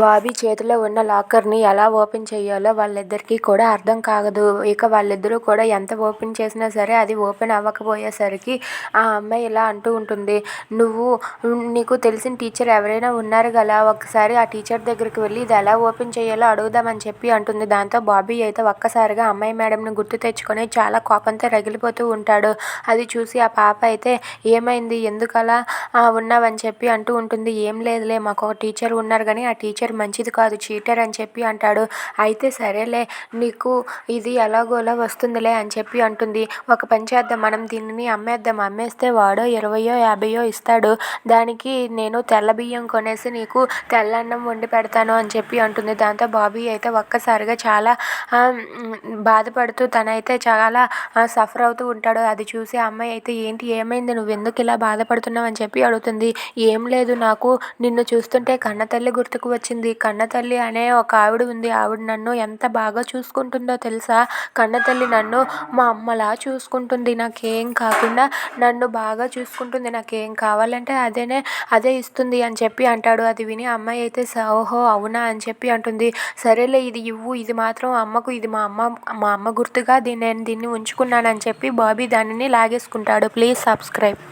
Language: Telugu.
బాబీ చేతిలో ఉన్న లాకర్ని ఎలా ఓపెన్ చేయాలో వాళ్ళిద్దరికీ కూడా అర్థం కాదు ఇక వాళ్ళిద్దరూ కూడా ఎంత ఓపెన్ చేసినా సరే అది ఓపెన్ అవ్వకపోయేసరికి ఆ అమ్మాయి ఇలా అంటూ ఉంటుంది. నువ్వు నీకు తెలిసిన టీచర్ ఎవరైనా ఉన్నారు కదా ఒకసారి ఆ టీచర్ దగ్గరికి వెళ్ళి ఇది ఎలా ఓపెన్ చేయాలో అడుగుదామని చెప్పి అంటుంది. దాంతో బాబీ అయితే ఒక్కసారిగా అమ్మాయి మేడంని గుర్తు తెచ్చుకొని చాలా కోపంతో రగిలిపోతూ ఉంటాడు. అది చూసి ఆ పాప అయితే ఏమైంది? ఎందుకలా ఉన్నావని చెప్పి అంటూ ఉంటుంది. ఏం లేదులే మాకు ఒక టీచర్ ఉన్నారు కానీ ఆ టీచర్ మంచిది కాదు చీటర్ అని చెప్పి అంటాడు. అయితే సరేలే నీకు ఇది ఎలాగోలా వస్తుందిలే అని చెప్పి అంటుంది. ఒక పని చేద్దాం మనం దీనిని అమ్మేద్దాం. అమ్మేస్తే వాడో ఇరవయో యాభైయో ఇస్తాడు. దానికి నేను తెల్ల బియ్యం కొనేసి నీకు తెల్లన్నం వండి పెడతాను అని చెప్పి అంటుంది. దాంతో బాబీ అయితే ఒక్కసారిగా చాలా బాధపడుతూ తనైతే చాలా సఫర్ అవుతూ ఉంటాడు. అది చూసి అమ్మాయి అయితే ఏంటి ఏమైంది? నువ్వు ఎందుకు ఇలా బాధపడుతున్నావు? అని చెప్పి అడుగుతుంది. ఏం లేదు నాకు నిన్ను చూస్తుంటే కన్నతల్లి గుర్తుకు వచ్చింది కన్నతల్లి అనే ఒక ఆవిడ ఉంది. ఆవిడ నన్ను ఎంత బాగా చూసుకుంటుందో తెలుసా? కన్నతల్లి నన్ను మా అమ్మలా చూసుకుంటుంది. నాకేం కాకుండా నన్ను బాగా చూసుకుంటుంది. నాకేం కావాలంటే అదేనే అదే ఇస్తుంది అని చెప్పి అంటాడు. అది విని అమ్మాయి అయితే ఓహో అవునా అని చెప్పి అంటుంది. సరేలే ఇది ఇవ్వు. ఇది మాత్రం అమ్మకు ఇది మా అమ్మ మా అమ్మ గుర్తుగా దీన్ని నేను దీన్ని ఉంచుకున్నానని చెప్పి బాబీ దానిని లాగేసుకుంటాడు. Please subscribe.